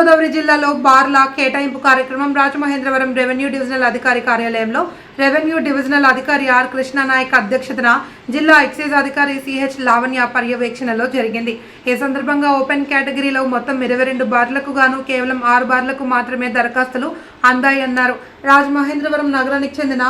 తూర్పుగోదావరి జిల్లాలో బార్ల కేటాయింపు కార్యక్రమం రాజమహేంద్రవరం రెవెన్యూ డివిజనల్ అధికారి కార్యాలయంలో రెవెన్యూ డివిజనల్ అధికారి ఆర్ కృష్ణానాయక్ అధ్యక్షతన జిల్లా ఎక్సైజ్ అధికారి సిహెచ్ లావణ్య పర్యవేక్షణలో జరిగింది. ఈ సందర్భంగా ఓపెన్ కేటగిరీలో మొత్తం ఇరవై రెండు బార్లకు గాను కేవలం ఆరు బార్లకు మాత్రమే దరఖాస్తులు అందాయన్నారు. రాజమహేంద్రవరం నగరానికి చెందిన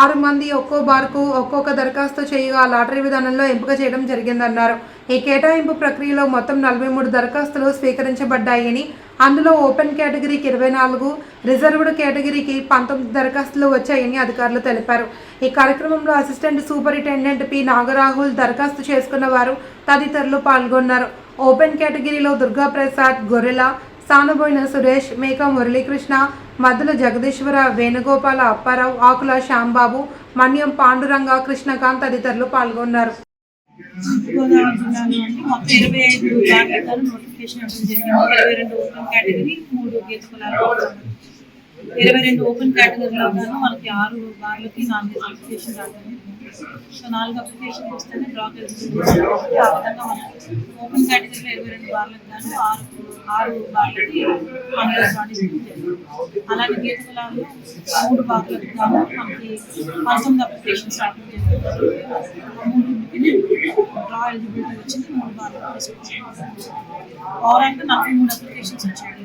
ఆరు మంది ఒక్కో బార్కు ఒక్కొక్క దరఖాస్తు చేయగా లాటరీ విధానంలో ఎంపిక చేయడం జరిగిందన్నారు. ఈ కేటాయింపు ప్రక్రియలో మొత్తం నలభై మూడు దరఖాస్తులు స్వీకరించబడ్డాయని అందులో ఓపెన్ కేటగిరీకి ఇరవై నాలుగు రిజర్వ్డ్ కేటగిరీకి పంతొమ్మిది దరఖాస్తులు వచ్చాయని అధికారులు తెలిపారు. ఈ కార్యక్రమంలో అసిస్టెంట్ సూపరింటెండెంట్ పి. నాగరాహుల్ దరఖాస్తు చేసుకున్న వారు తదితరులు పాల్గొన్నారు. ఓపెన్ కేటగిరీలో దుర్గా ప్రసాద్ గొర్రెల సానబోయిన సురేష్ మేక మురళీకృష్ణ మద్దుల జగదీశ్వర వేణుగోపాల అప్పారావు ఆకుల శ్యాంబాబు మన్యం పాండురంగ కృష్ణకాంత్ తదితరులు పాల్గొన్నారు. జిల్లాలో మొత్తం ఇరవై ఐదు నోటిఫికేషన్ ఇవ్వడం జరిగింది. ఇరవై రెండు ఓపెన్ కేటగిరీ మూడు గీత కులాలు ఇరవై రెండు ఓపెన్ కేటగిరీలో ఉన్నాను. మనకి ఆరు బార్లకి నాలుగు అప్లికేషన్ రావాలి సో నాలుగు అప్లికేషన్ వస్తేనే డ్రా ఎలిజిబిలిటీ ఆ విధంగా మనం ఓపెన్ కేటగిరీలో ఇరవై రెండు బార్లకు గాను ఆరు ఆరు బార్లకి హండ్రెడ్ బాడీస్ అలాగే గీత కులాల్లో మూడు బార్లకు గాను మనకి పంతొమ్మిది అప్లికేషన్స్ రావడం జరిగింది. డ్రా ఎలిజిబిలిటీ వచ్చింది. మూడు బార్లు ఓవరాల్గా నలభై మూడు అప్లికేషన్స్ వచ్చాయి